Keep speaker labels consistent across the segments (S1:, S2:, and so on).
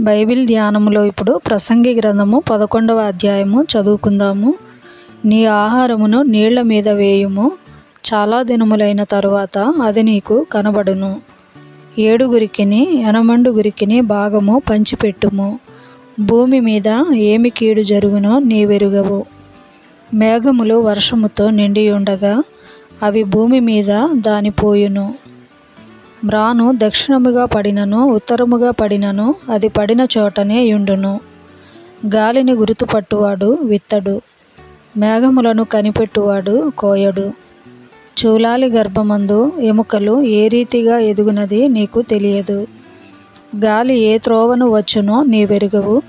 S1: Bible ధ్యానములో ఇప్పుడు ప్రసంగి గ్రంథము పదకొండవ అధ్యాయము చదువుకుందాము. నీ ఆహారమును నీళ్ళ మీద వేయుము చాలా దినములైన తరువాత అది నీకు కనబడును. ఏడుగురికిని ఎనమండుగురికిని భాగము పంచిపెట్టుము. భూమి మీద ఏమి కీడు జరుగునో నీవెరుగవు మేఘములు వర్షముతో నిండి ఉండగా అవి భూమి మీద దానిపోయును. మ్రాను దక్షిణముగా పడినను ఉత్తరముగా పడినను అది పడిన చోటనే యుండును. గాలిని గుర్తుపట్టువాడు విత్తడు. మేఘములను కనిపెట్టువాడు కోయడు. చూలాలి గర్భమందు ఎముకలు ఏ రీతిగా ఎదుగునది నీకు తెలియదు. గాలి ఏ త్రోవను వచ్చునో నీవెరుగవు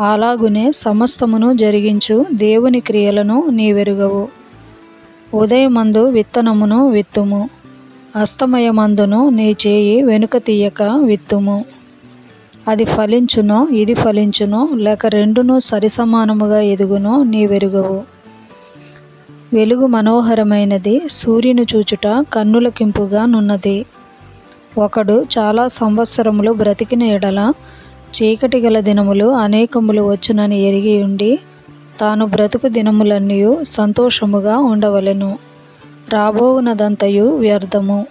S1: అలాగునే సమస్తమును జరిగించు దేవుని క్రియలను నీవెరుగవు ఉదయమందు విత్తనమును విత్తుము. అస్తమయమందును నీ చేయి వెనుక తీయక విత్తుము. అది ఫలించునో ఇది ఫలించునో లేక రెండును సరిసమానముగా ఎదుగునో నీ వెరుగవు. వెలుగు మనోహరమైనది సూర్యుని చూచుట కన్నులకింపుగా నున్నది. ఒకడు చాలా సంవత్సరములు బ్రతికిన ఎడల చీకటి గల దినములు అనేకములు వచ్చునని ఎరిగి ఉండి తాను బ్రతుకు దినములన్నీ సంతోషముగా ఉండవలెను. రాబోవునదంతయు వ్యర్థము.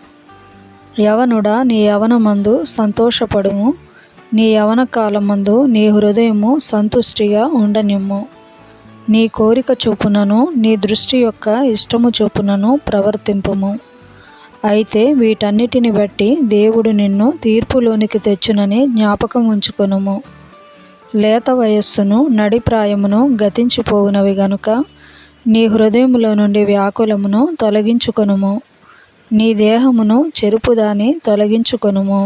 S1: యవనుడా నీ యవనమందు సంతోషపడుము. నీ యవన కాలమందు నీ హృదయము సంతుష్టిగా ఉండనిమ్ము. నీ కోరిక చొప్పునను నీ దృష్టి యొక్క ఇష్టము చొప్పునను ప్రవర్తింపుము. అయితే వీటన్నిటిని బట్టి దేవుడు నిన్ను తీర్పులోనికి తెచ్చునని జ్ఞాపకం ఉంచుకొనుము. లేత వయస్సును నడిప్రాయమును గతించిపోవునవి గనుక నీ హృదయములో నుండి వ్యాకులమును తొలగించుకొనుము. నీ దేహమును చెరుపుదాని తొలగించుకొనుము.